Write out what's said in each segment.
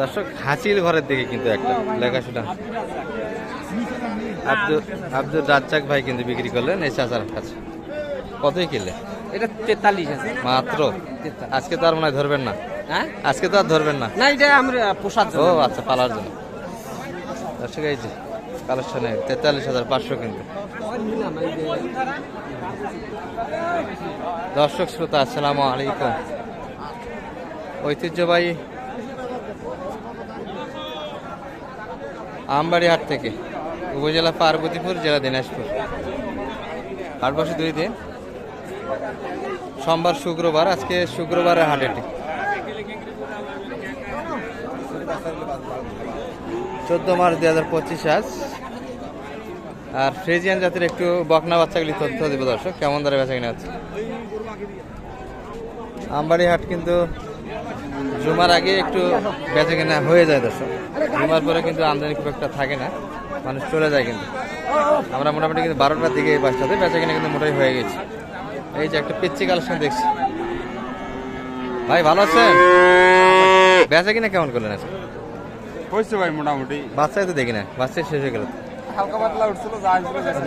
দর্শক হাসির ঘরের দিকে কিন্তু একটা লেখাশোনা। আব্দুল আব্দুল রাজ্জাক ভাই কিন্তু বিক্রি করলেন এই চাচার কাছে। কতই কিনলে? এটা তেতাল্লিশ আছে মাত্র? আজকে তো আর মনে হয় ধরবেন না। হ্যাঁ? আজকে তো আর ধরবেন না। না এটা আমরা পোষার ও আচ্ছা পালার জন্য। দর্শক এই যে কালেকশনে তেতাল্লিশ হাজার পাঁচশো কিন্তু। দর্শক শ্রোতা আসসালামু আলাইকুম। ঐতিহ্যবাহী আমবাড়ি হাট থেকে, উপজেলা পার্বতীপুর, জেলা দিনাজপুর। হাট বসে দুই দিন সোমবার, শুক্রবার, আজকে শুক্রবারের হাটেটি চোদ্দ মার্চ দুই হাজার পঁচিশ আজ। আর ফ্রেজিয়ান জাতির একটু বকনা বাচ্চাগুলি তথ্য দেব দর্শক, কেমন দরে বেচা কিনা হচ্ছে। আমবাড়ি হাট কিন্তু জুমার আগে একটু বেচা কিনা হয়ে যায় দর্শক জুমার পরে কিন্তু আমদানি খুব একটা থাকে না। মানুষ চলে যায় কিন্তু। আমরা মোটামুটি কিন্তু বারোটার দিকে এই বাসটাতে বেচা কিনা কিন্তু মোটাই হয়ে গেছে। এই যে একটা পিচ্ছি কালেকশন দেখছি। ভাই ভালো আছেন? বেচা কিনা কেমন করলেন আজকে? হয়েছে ভাই মোটামুটি। বাচ্চাই তো দেখি না। বাচ্চাই শেষ হয়ে গেল। হালকা পাতলা উঠছিল।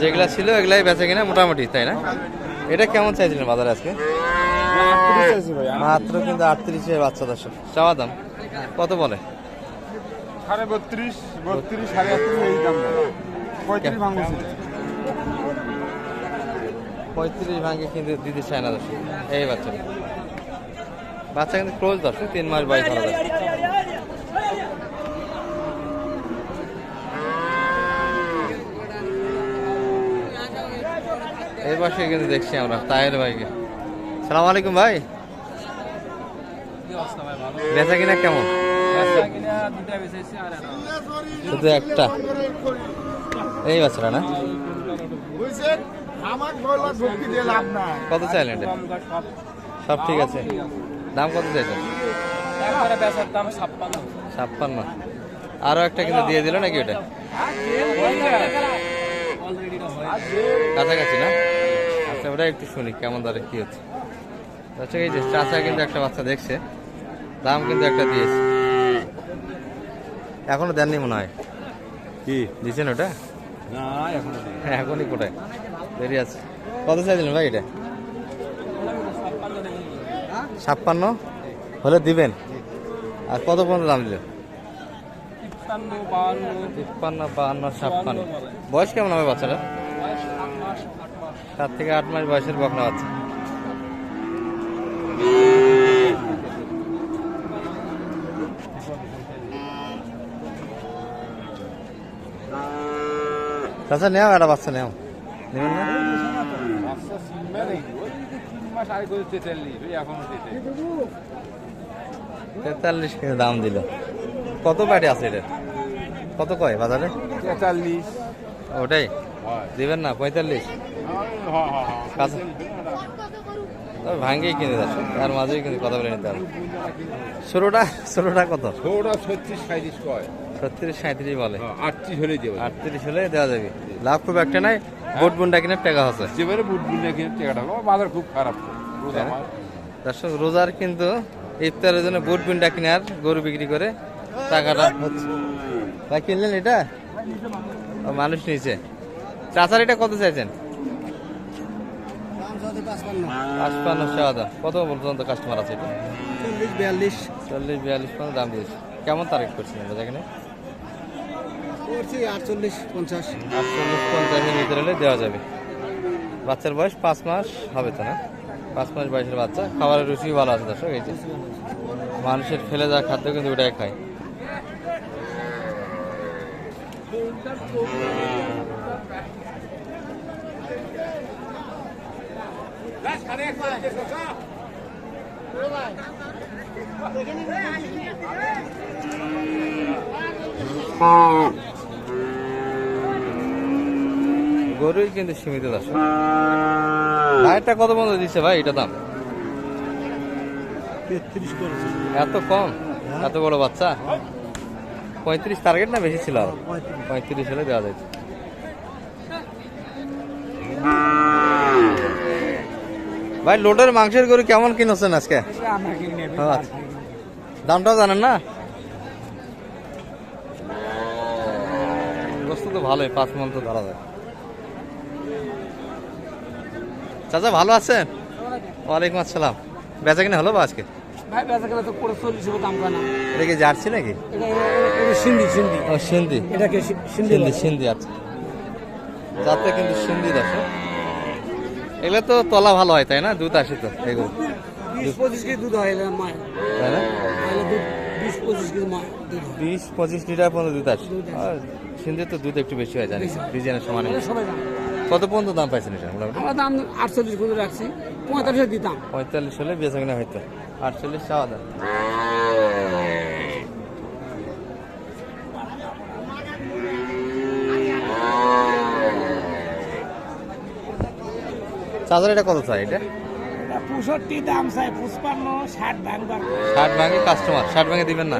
যেগুলা ছিল এগুলাই বেচে কিনা মোটামুটি তাই না? এটা কেমন চাইছিলেন বাজারে আজকে? মাত্র কিন্তু আটত্রিশে বাচ্চা দর্শক। চাওয়া দাম কত বলে? সাড়ে বত্রিশ বত্রিশ সাড়ে আটত্রিশ এই দাম। পঁয়ত্রিশ ভাঙে কিন্তু দিতে চায় না দর্শক। এই বাচ্চা। বাচ্চা কিন্তু ক্লোজ দর্শক তিন মাস বয়স ধরা যায় এই পাশে কিন্তু দেখছি আমরা তাহের ভাইকে। সালাম আলাইকুম ভাই। বেচা কিনা কেমন? শুধু একটা। এই বাচ্চাটা না? কত চাইলেন সব ঠিক আছে। দাম কত চাইছেন? ছাপ্পান্ন। আরও একটা কিন্তু দিয়ে দিল নাকি ওটা? কাছাকাছি না? আচ্ছা ওটা একটু শুনি, কেমন দরে কি হচ্ছে? আচ্ছা এই যে চাচা কিন্তু একটা বাচ্চা দেখছে দাম কিন্তু একটা দিয়েছে। এখনও দেননি মনে হয়? কি? দিচ্ছেন ওটা? না এখন হ্যাঁ এখনই কোটায় দেরি আছে। কত চাইছিলেন ভাই এটা? ছাপ্পান্ন? হলে দিবেন। আর কত পর্যন্ত দাম দিলেন? তিপ্পান্ন বাহান্ন। ছাপ্পান্ন। বয়স কেমন হবে বাচ্চাটা সাত থেকে আট মাস বয়সের বকনা বাচ্চা। চাচা নেও একটা বাচ্চা নেও। নেবেন না? তেতাল্লিশ দাম দিল। কত পাটি আছে এটা? কত কয় বাজারে? তেতাল্লিশ। ওটাই? দিবেন না পঁয়তাল্লিশ? তবে ভাঙ্গেই কিনে যাচ্ছে তার মাঝেই কিন্তু কথা বলে নিতে হবে। ষোলোটা ষোলোটা কত? ওটা ছত্রিশ সাঁত্রিশ কয়? ছত্রিশ সাঁত্রিশ বলে। আটত্রিশ হলে দেবে আটত্রিশ হলে দেওয়া যাবে। লাভ খুব একটা নাই বোট বুনটা কিনে টাকা আছে যেবারে বুট বুনে কিনে টাকাটা বাজার খুব খারাপ। হ্যাঁ। দর্শক রোজার কিন্তু ইফতারের জন্য বুট বুনটা কিনে আর গরু বিক্রি করে টাকাটা হচ্ছে। ভাই কিনলেন এটা? মানুষ নিচে চাচার এটা কত চাইছেন? পাঁচপান্ন সাদা কত পর্যন্ত কাস্টমার আছে এটা? চল্লিশ বিয়াল্লিশ। চল্লিশ বিয়াল্লিশ পর্যন্ত দাম দিয়েছে। কেমন তারিখ করছেন এটা এখানে করছি আটচল্লিশ পঞ্চাশ। আটচল্লিশ পঞ্চাশের ভিতরে হলে দেওয়া যাবে। বাচ্চার বয়স পাঁচ মাস হবে তো না? পাঁচ মাস বয়সের বাচ্চা। খাবারের রুচি ভালো আছে দর্শক এই যে। মানুষের ফেলে যাওয়া খাদ্য কিন্তু ওটাই খায়। গরুই কিন্তু সীমিত দর্শক লাইটটা কত বন্ধ দিচ্ছে ভাই এটা দাম? এত কম? এত বড় বাচ্চা? পঁয়ত্রিশ টার্গেট না বেশি ছিল পঁয়ত্রিশ। হলে দেওয়া যায় ভাই লোটের মাংসের গরু কেমন কিনেছেন আজকে? আচ্ছা। দামটাও জানেন না? বস্তু তো ভালোই পাঁচ মন তো ধরা যায়। চাচা ভালো আছেন? ওয়ালাইকুম আসসালাম। বেচা কিনা হলো বা আজকে? ভাই বেচা কেনা তো পরে চল্লিশ দাম কানা এটা কি জার্সি নাকি? সিন্ধি সিন্ধি। ও সিন্ধি। এটাকে সি- সিন্ধি সিন্ধি আচ্ছা। যাতে কিন্তু সিন্ধি দর্শক। এগুলো তো তলা ভালো হয় তাই না? দুধ আসে তো এগুলো। বিশ পঁচিশ লিটার পর্যন্ত দুধ আসে। তো দুধ একটু বেশি হয় জানিস ডিজাইনের সমান। সবাই কত পর্যন্ত দাম পাইছেন এটা মোটামুটি? আমরা দাম আটচল্লিশ করে রাখছি। পঁয়তাল্লিশে দিতাম। পঁয়তাল্লিশ হলে বেচা কিনা হয়তো আটচল্লিশ চাওয়া দাম চার্জার এটা কত চাই এটা? পঁয়ষট্টি দাম চাই পঁচপান্ন ষাট ভাঙবার ষাট ভাঙে কাস্টমার ষাট ভাঙে দিবেন না।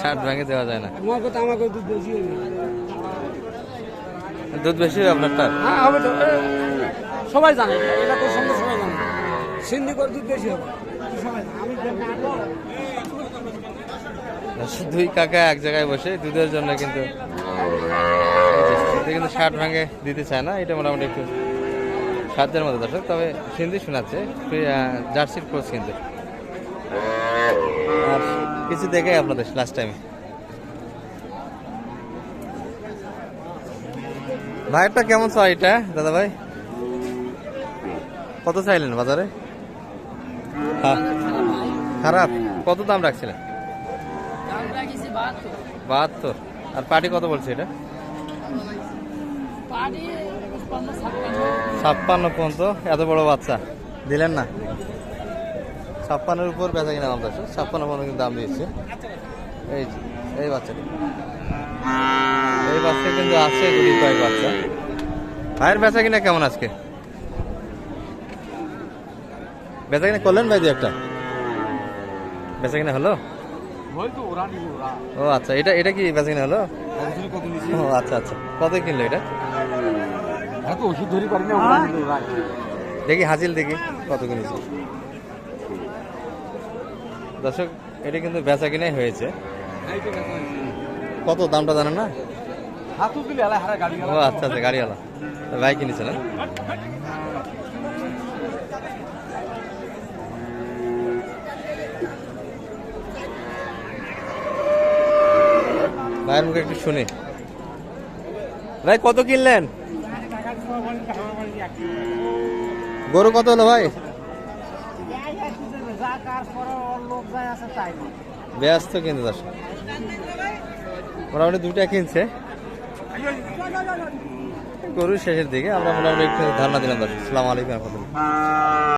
ষাট ভাঙে দেওয়া যায় না। আমার কথা আমাকে দুধ বেশি দুধ বেশি আপনারটা হ্যাঁ হবে তো। সবাই জানে এটা সঙ্গে সবাই জানে। সিন্ধি করে দুধ বেশি হবে। দুই কাকা এক জায়গায় বসে দুধের জন্য কিন্তু কিন্তু ষাট ভাঙে দিতে চায় না এটা মোটামুটি একটু সাধ্যের মধ্যে দর্শক। তবে সিন্ধি শোনাচ্ছে জার্সির কোচ কিন্তু। আর কিছু দেখে আপনাদের লাস্ট টাইমে ভাইয়েরটা কেমন চাই এটা দাদা ভাই কত চাইলেন বাজারে? হ্যাঁ খারাপ? কত দাম রাখছিলেন? বাহাত্তর। আর পার্টি কত বলছে এটা? ছাপ্পান্ন। পর্যন্ত। এত বড় বাচ্চা। দিলেন না? ছাপ্পান্নের উপর বেচা কিনা দাম আছে ছাপ্পান্ন পর্যন্ত কিন্তু দাম দিয়েছে। এই এই বাচ্চাটি। বাচ্চা কিন্তু আছে গুলি কয়েক বাচ্চা। ভাইয়ের বেচা কিনা কেমন আজকে? বেচা কিনা করলেন ভাই দু একটা? বেচা কিনা হলো? ও আচ্ছা এটা এটা কি বেচা কিনা হলো? ও আচ্ছা আচ্ছা। কত কিনলো এটা? দেখি হাজিল দেখি কত কিনেছি। দর্শক এটা কিন্তু বেচা কিনাই হয়েছে। কত দামটা জানেন না? আচ্ছা আচ্ছা গাড়িওয়ালা। ভাই কিনেছিলেন ভাইয়ের মুখে একটু শুনি। ভাই, কত কিনলেন? গরু কত হলো, ভাই? ব্যস্ত কিনতে দর্শক। মোটামুটি দুইটা কিনছে। গরু শেষের দিকে আমরা মোটামুটি ধারণা দিলাম দর্শক। সালাম আলাইকুম